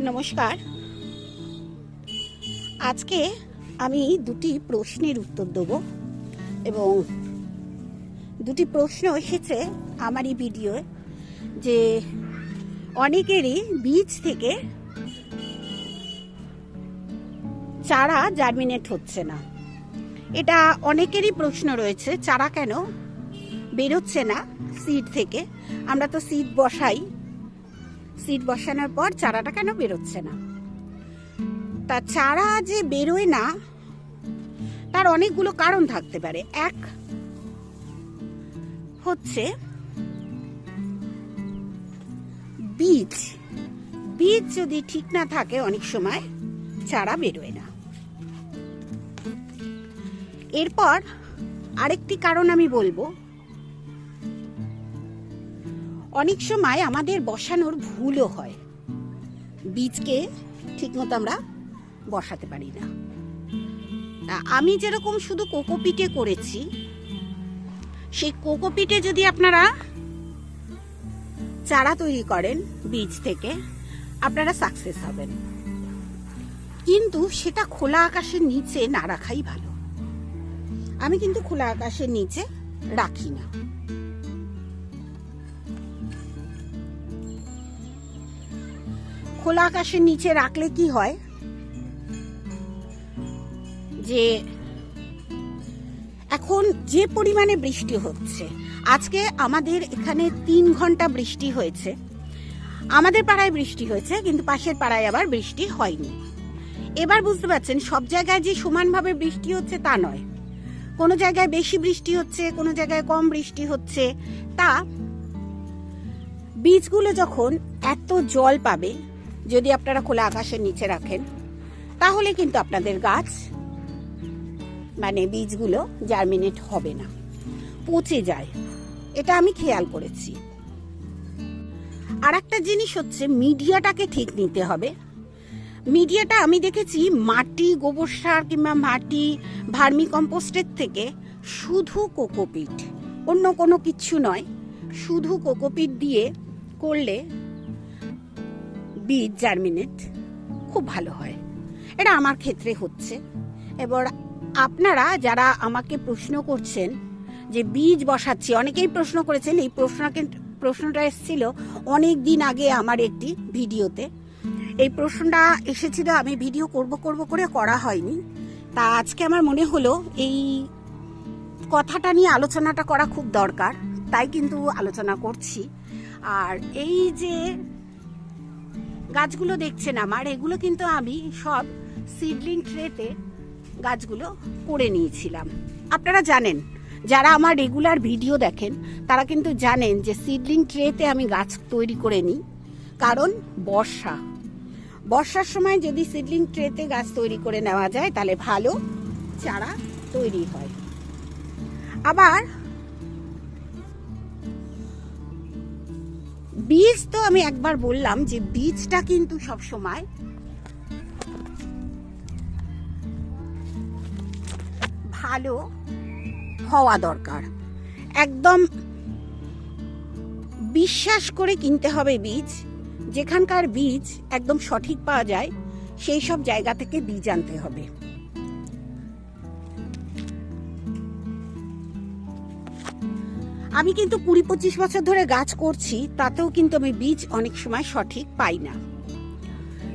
নমস্কার। আজকে আমি দুটি প্রশ্নের উত্তর দেব এবং দুটি প্রশ্ন এসেছে আমারই ভিডিওয়ে যে অনেকেরই বীজ থেকে চারা জার্মিনেট হচ্ছে না। এটা অনেকেরই প্রশ্ন রয়েছে, চারা কেন বেরোচ্ছে না সিড থেকে? আমরা তো সিড বসাই সিড বসানোর পর চারাটা কেন বেরোচ্ছে না? তা চারা যে বেরোয় না, তার অনেকগুলো কারণ থাকতে পারে। এক হচ্ছে বীজ। বীজ যদি ঠিক না থাকে অনেক সময় চারা বেরোয় না। এরপর আরেকটি কারণ আমি বলব। অনেক সময় আমাদের বসানোর ভুলও হয়। বীজকে ঠিকমতো আমরা বসাতে পারি না। আমি যেরকম শুধু কোকোপিটে করেছি, সেই কোকোপিটে যদি আপনারা চারা তৈরি করেন বীজ থেকে, আপনারা সাকসেস হবেন। কিন্তু সেটা খোলা আকাশের নিচে না রাখাই ভালো। আমি কিন্তু খোলা আকাশের নিচে রাখি না। খোলা আকাশের নিচে রাখলে কি হয়? যে এখন যে পরিমাণে বৃষ্টি হচ্ছে, আজকে আমাদের এখানে তিন ঘণ্টা বৃষ্টি হয়েছে। আমাদের পাড়ায় বৃষ্টি হয়েছে, কিন্তু পাশের পাড়ায় আবার বৃষ্টি হয়নি। এবার বুঝতে পারছেন, সব জায়গায় যে সমানভাবে বৃষ্টি হচ্ছে তা নয়। কোনো জায়গায় বেশি বৃষ্টি হচ্ছে, কোনো জায়গায় কম বৃষ্টি হচ্ছে। তা বীজগুলো যখন এত জল পাবে যদি আপনারা খোলা আকাশের নিচে রাখেন, তাহলে কিন্তু আপনাদের গাছ মানে বীজগুলো জার্মিনেট হবে না, পচে যায়। এটা আমি খেয়াল করেছি। আর একটা জিনিস হচ্ছে, মিডিয়াটাকে ঠিক নিতে হবে। মিডিয়াটা আমি দেখেছি, মাটি, গোবর সার কিংবা মাটি ভার্মি কম্পোস্টের থেকে শুধু কোকোপিট। অন্য কোনো কিছু নয়, শুধু কোকোপিট দিয়ে করলে বীজ জার্মিনেট খুব ভালো হয়। এটা আমার ক্ষেত্রে হচ্ছে। এবার আপনারা যারা আমাকে প্রশ্ন করছেন যে বীজ বসাচ্ছি, অনেকেই প্রশ্ন করেছেন, এই প্রশ্নকে প্রশ্নটা এসেছিল অনেক দিন আগে আমার একটি ভিডিওতে। এই প্রশ্নটা এসেছিল, আমি ভিডিও করব করব করে করা হয়নি। তা আজকে আমার মনে হলো এই কথাটা নিয়ে আলোচনাটা করা খুব দরকার, তাই কিন্তু আলোচনা করছি। আর এই যে গাছগুলো দেখছেন আমার, এগুলো কিন্তু আমি সব সিডলিং ট্রেতে গাছগুলো করে নিয়েছিলাম। আপনারা জানেন, যারা আমার রেগুলার ভিডিও দেখেন, তারা কিন্তু জানেন যে সিডলিং ট্রেতে আমি গাছ তৈরি করে নিই, কারণ বর্ষা। বর্ষার সময় যদি সিডলিং ট্রেতে গাছ তৈরি করে নেওয়া যায়, তাহলে ভালো চারা তৈরি হয়। আবার বীজ তো আমি একবার বললাম যে বীজটা কিন্তু সব সময় ভালো হওয়া দরকার। একদম বিশ্বাস করে কিনতে হবে বীজ। যেখানকার বীজ একদম সঠিক পাওয়া যায়, সেই সব জায়গা থেকে বীজ আনতে হবে। আমি কিন্তু কুড়ি পঁচিশ বছর ধরে গাছ করছি, তাতেও কিন্তু আমি বীজ অনেক সময় সঠিক পাই না।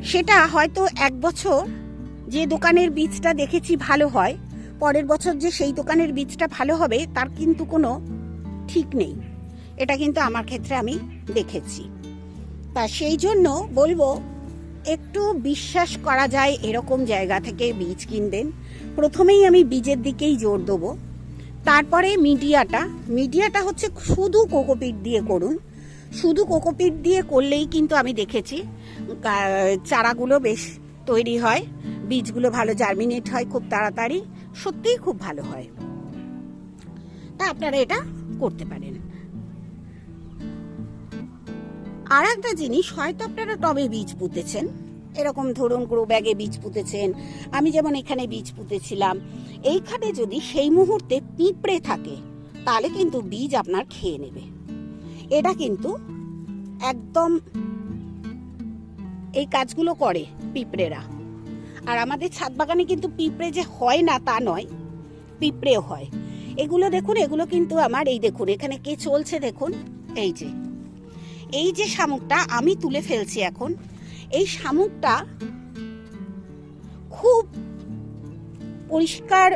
সেটা হয়তো এক বছর যে দোকানের বীজটা দেখেছি ভালো হয়, পরের বছর যে সেই দোকানের বীজটা ভালো হবে, তার কিন্তু কোনো ঠিক নেই। এটা কিন্তু আমার ক্ষেত্রে আমি দেখেছি। তা সেই জন্য বলব, একটু বিশ্বাস করা যায় এরকম জায়গা থেকে বীজ কিনবেন। প্রথমেই আমি বীজের দিকেই জোর দেবো। তারপরে মিডিয়াটা মিডিয়াটা হচ্ছে শুধু কোকোপিট দিয়ে করুন। শুধু কোকোপিট দিয়ে করলেই কিন্তু আমি দেখেছি চারাগুলো বেশ তৈরি হয়, বীজগুলো ভালো জার্মিনেট হয় খুব তাড়াতাড়ি, সত্যিই খুব ভালো হয়। তা আপনারা এটা করতে পারেন। আর একটা জিনিস, হয়তো আপনারা টবে বীজ পুঁতেছেন এরকম ধরুন গ্রো ব্যাগে বীজ পুঁতেছেন, আমি যেমন এখানে বীজ পুঁতেছিলাম, এইখানে যদি সেই মুহূর্তে পিঁপড়ে থাকে, তাহলে কিন্তু বীজ আপনার খেয়ে নেবে। এটা কিন্তু একদম এই কাজগুলো করে পিঁপড়েরা। আর আমাদের ছাদ বাগানে কিন্তু পিঁপড়ে যে হয় না তা নয়, পিঁপড়েও হয়। এগুলো দেখুন, এগুলো কিন্তু আমার এই দেখুন, এখানে কে চলছে দেখুন, এই যে। এই যে শামুকটা আমি তুলে ফেলছি এখন এই শামুকটা খুব পরিষ্কার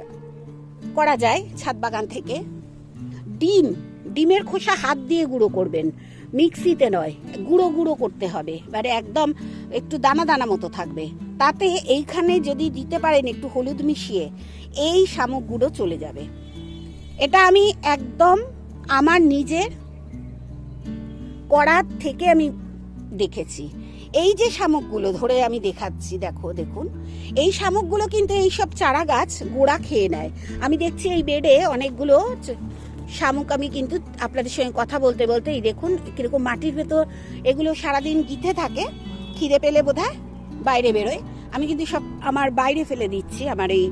করা যায় ছাদ বাগান থেকে। ডিম, ডিমের খোসা হাত দিয়ে গুঁড়ো করবেন। মিক্সিতে নয়, গুঁড়ো গুঁড়ো করতে হবে। এবারে একদম একটু দানা দানা মতো থাকবে। তাতে এইখানে যদি দিতে পারেন একটু হলুদ মিশিয়ে, এই শামুক গুঁড়ো চলে যাবে। এটা আমি একদম আমার নিজের করার থেকে আমি দেখেছি। এই যে শামুকগুলো ধরে আমি দেখাচ্ছি, দেখো, দেখুন। এই শামুকগুলো কিন্তু এই সব চারা গাছ গোড়া খেয়ে নেয়। আমি দেখছি এই বেডে অনেকগুলো শামুক আমি কিন্তু আপনাদের সঙ্গে কথা বলতে বলতে, এই দেখুন, কীরকম মাটির ভেতর এগুলো সারাদিন গিথে থাকে, খিদে পেলে বোধহয় বাইরে বেরোয়। আমি কিন্তু সব আমার বাইরে ফেলে দিচ্ছি, আমার এই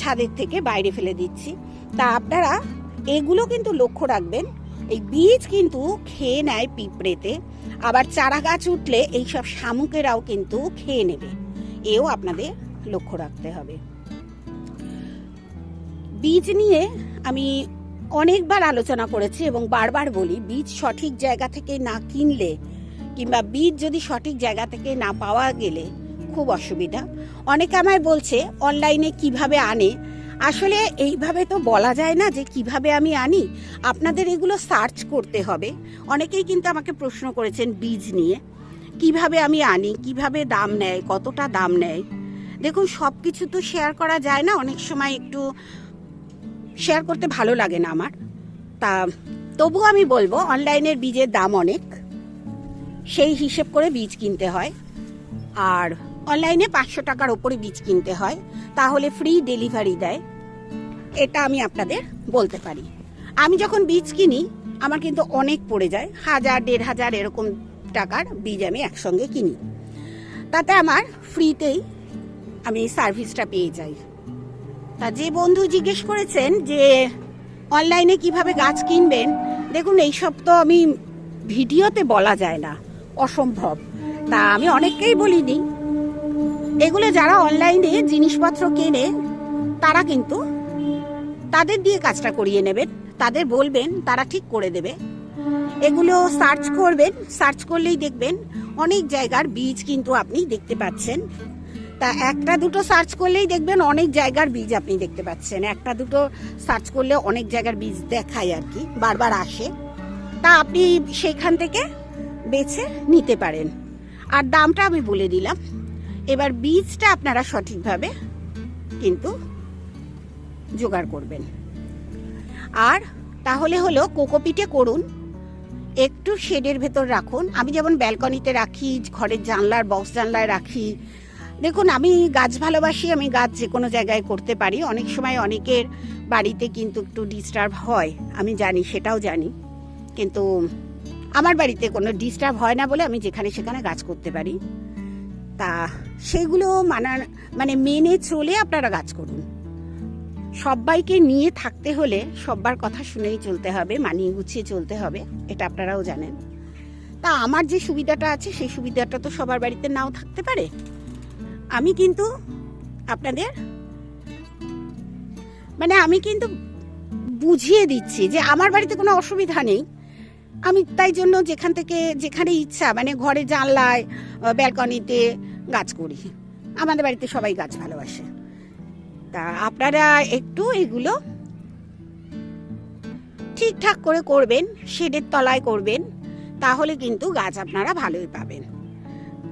ছাদের থেকে বাইরে ফেলে দিচ্ছি। তা আপনারা এগুলো কিন্তু লক্ষ্য রাখবেন এই বীজ কিন্তু খেয়ে নেয় পিঁপড়েতে। আবার চারা গাছ উঠলে এইসব শামুকেরাও কিন্তু খেয়ে নেবে। এও আপনাদের লক্ষ্য রাখতে হবে। বীজ নিয়ে আমি অনেকবার আলোচনা করেছি এবং বারবার বলি, বীজ সঠিক জায়গা থেকে না কিনলে কিংবা বীজ যদি সঠিক জায়গা থেকে না পাওয়া গেলে খুব অসুবিধা। অনেকে আমায় বলছে, অনলাইনে কীভাবে আনে? আসলে এইভাবে তো বলা যায় না যে কীভাবে আমি আনি। আপনাদের এগুলো সার্চ করতে হবে। অনেকেই কিন্তু আমাকে প্রশ্ন করেছেন বীজ নিয়ে। কীভাবে আমি আনি? কীভাবে দাম নেয়? কতটা দাম নেয়? দেখুন সব কিছু তো শেয়ার করা যায় না। অনেক সময় একটু শেয়ার করতে ভালো লাগে না আমার। তা তবু আমি বলব, অনলাইনের বীজের দাম অনেক। সেই হিসেব করে বীজ কিনতে হয়। আর অনলাইনে পাঁচশো টাকার ওপরে বীজ কিনতে হয়, তাহলে ফ্রি ডেলিভারি দেয়। এটা আমি আপনাদের বলতে পারি। আমি যখন বীজ কিনি, আমার কিন্তু অনেক পড়ে যায়, হাজার, দেড় হাজার এরকম টাকার বীজ আমি একসঙ্গে কিনি। তাতে আমার ফ্রিতেই আমি সার্ভিসটা পেয়ে যাই। তা যে বন্ধু জিজ্ঞেস করেছেন যে অনলাইনে কীভাবে গাছ কিনবেন, দেখুন, এইসব তো আমি ভিডিওতে বলা যায় না, অসম্ভব। তা আমি অনেককেই বলিনি এগুলো যারা অনলাইনে জিনিসপত্র কেনে, তারা কিন্তু তাদের দিয়ে কাজটা করিয়ে নেবেন। তাদের বলবেন, তারা ঠিক করে দেবে। এগুলো সার্চ করবেন সার্চ করলেই দেখবেন অনেক জায়গার বীজ কিন্তু আপনি দেখতে পাচ্ছেন। তা একটা দুটো সার্চ করলেই দেখবেন অনেক জায়গার বীজ আপনি দেখতে পাচ্ছেন। একটা দুটো সার্চ করলে অনেক জায়গার বীজ দেখায় আর কি, বারবার আসে। তা আপনি সেখান থেকে বেছে নিতে পারেন। আর দামটা আমি বলে দিলাম। এবার বীজটা আপনারা সঠিকভাবে কিন্তু জোগাড় করবেন। আর তাহলে হলো কোকোপিটে করুন, একটু শেডের ভেতর রাখুন। আমি যেমন ব্যালকনিতে রাখি, ঘরের জানলার বক্স জানলায় রাখি। দেখুন, আমি গাছ ভালোবাসি, আমি গাছ যে কোনো জায়গায় করতে পারি। অনেক সময় অনেকের বাড়িতে কিন্তু একটু ডিস্টার্ব হয়, আমি জানি, সেটাও জানি। কিন্তু আমার বাড়িতে কোনো ডিস্টার্ব হয় না বলে আমি যেখানে সেখানে গাছ করতে পারি। তা সেগুলো মানার মানে মেনে চলে আপনারা কাজ করুন। সবাইকে নিয়ে থাকতে হলে সবার কথা শুনেই চলতে হবে, মানিয়ে গুছিয়ে চলতে হবে, এটা আপনারাও জানেন। তা আমার যে সুবিধাটা আছে, সেই সুবিধাটা তো সবার বাড়িতে নাও থাকতে পারে। আমি কিন্তু আপনাদের মানে আমি কিন্তু বুঝিয়ে দিচ্ছি যে আমার বাড়িতে কোনো অসুবিধা নেই। আমি তাই জন্য যেখান থেকে, যেখানে ইচ্ছা মানে ঘরে জানলায় ব্যালকনিতে গাছ করি। আমাদের বাড়িতে সবাই গাছ ভালোবাসে। তা আপনারা একটু এগুলো ঠিকঠাক করে করবেন, শেডের তলায় করবেন, তাহলে কিন্তু গাছ আপনারা ভালোই পাবেন।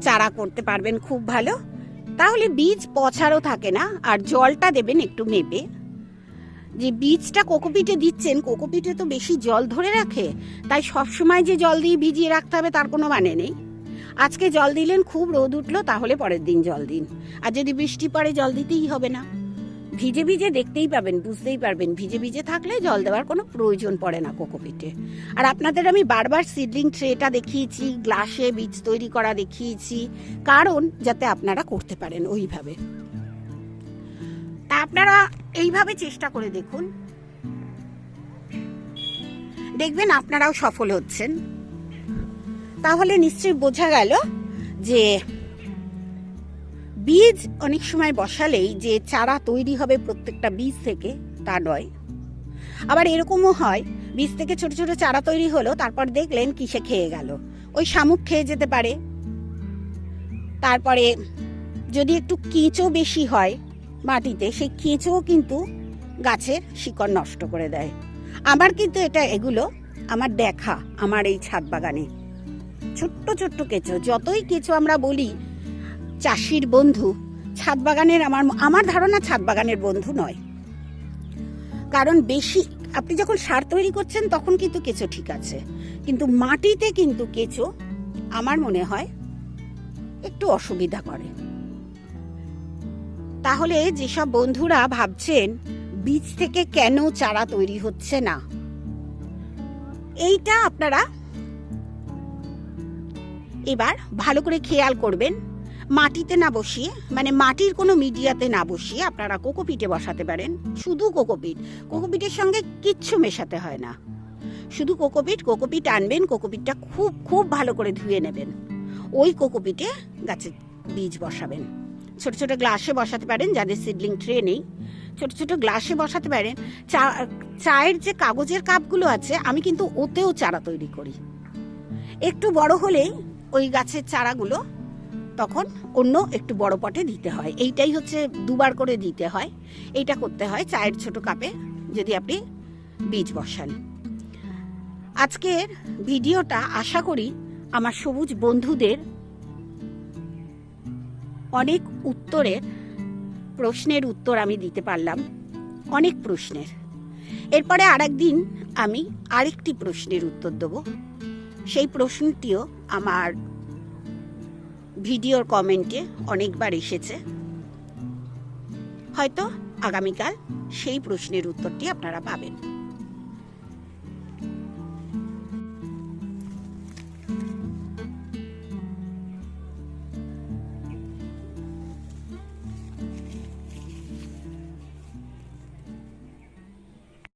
চারা করতে পারবেন খুব ভালো। তাহলে বীজ পচারও থাকে না, আর জলটা দেবেন একটু মেপে। যে বীজটা কোকোপিটে দিচ্ছেন, কোকোপিটে তো বেশি জল ধরে রাখে, তাই সবসময় যে জল দিয়ে ভিজিয়ে রাখতে হবে তার কোনো মানে নেই। আজকে জল দিলেন, খুব রোদ উঠল, তাহলে পরের দিন জল দিন। আর যদি বৃষ্টি পড়ে, জল দিতেই হবে না। ভিজে ভিজে দেখতেই পাবেন, বুঝতেই পারবেন, ভিজে ভিজে থাকলে জল দেওয়ার কোনো প্রয়োজন পড়ে না কোকোপিটে। আর আপনাদের আমি বারবার সিডলিং ট্রেটা দেখিয়েছি, গ্লাসে বীজ তৈরি করা দেখিয়েছি, কারণ যাতে আপনারা করতে পারেন ওইভাবে। তা আপনারা এইভাবে চেষ্টা করে দেখুন। দেখবেন আপনারাও সফল হচ্ছেন। তাহলে নিশ্চয়ই বোঝা গেল যে বীজ অনেক সময় বসালেই যে চারা তৈরি হবে প্রত্যেকটা বীজ থেকে, তা নয়। আবার এরকমও হয়, বীজ থেকে ছোট ছোট চারা তৈরি হলো, তারপর দেখলেন কিসে খেয়ে গেল। ওই শামুক খেয়ে যেতে পারে। তারপরে যদি একটু কেঁচো বেশি হয় মাটিতে, সেই কেঁচোও কিন্তু গাছের শিকড় নষ্ট করে দেয়। আমার কিন্তু এটা, এগুলো আমার দেখা, আমার এই ছাদ বাগানে। ছোট্ট ছোট্ট কেঁচো, যতই কেঁচো আমরা বলি, চাষির বন্ধু, ছাদ বাগানের আমার আমার ধারণা ছাদ বাগানের বন্ধু নয়। কারণ বেশি, আপনি যখন সার তৈরি করছেন, তখন কিন্তু কেঁচো ঠিক আছে। কিন্তু মাটিতে কিন্তু কেঁচো, আমার মনে হয়, একটু অসুবিধা করে। তাহলে যেসব বন্ধুরা ভাবছেন, বীজ থেকে কেন চারা তৈরি হচ্ছে না, এইটা আপনারা এবার ভালো করে খেয়াল করবেন। মাটিতে না বসিয়ে মানে মাটির কোনো মিডিয়াতে না বসিয়ে আপনারা কোকোপিটে বসাতে পারেন। শুধু কোকোপিট। কোকোপিটের সঙ্গে কিচ্ছু মেশাতে হয় না। শুধু কোকোপিট কোকোপিট আনবেন, কোকোপিটটা খুব খুব ভালো করে ধুয়ে নেবেন। ওই কোকোপিটে গাছে বীজ বসাবেন। ছোট ছোট গ্লাসে বসাতে পারেন, যাদের সিডলিং ট্রে নেই। ছোট ছোট গ্লাসে বসাতে পারেন। চা, চায়ের যে কাগজের কাপগুলো আছে, আমি কিন্তু ওতেও চারা তৈরি করি। একটু বড় হলেই ওই গাছের চারাগুলো তখন অন্য একটু বড় পটে দিতে হয়। এইটাই হচ্ছে দুবার করে দিতে হয়। এইটা করতে হয় চায়ের ছোট কাপে যদি আপনি বীজ বসান। আজকের ভিডিওটা আশা করি আমার সবুজ বন্ধুদের অনেক উত্তরের প্রশ্নের উত্তর আমি দিতে পারলাম। অনেক প্রশ্নের। এরপরে আরেকদিন আমি আরেকটি প্রশ্নের উত্তর দেব। সেই প্রশ্নটিও আমার ভিডিওর কমেন্টে অনেকবার এসেছে। হয়তো আগামীকাল সেই প্রশ্নের উত্তরটি আপনারা পাবেন।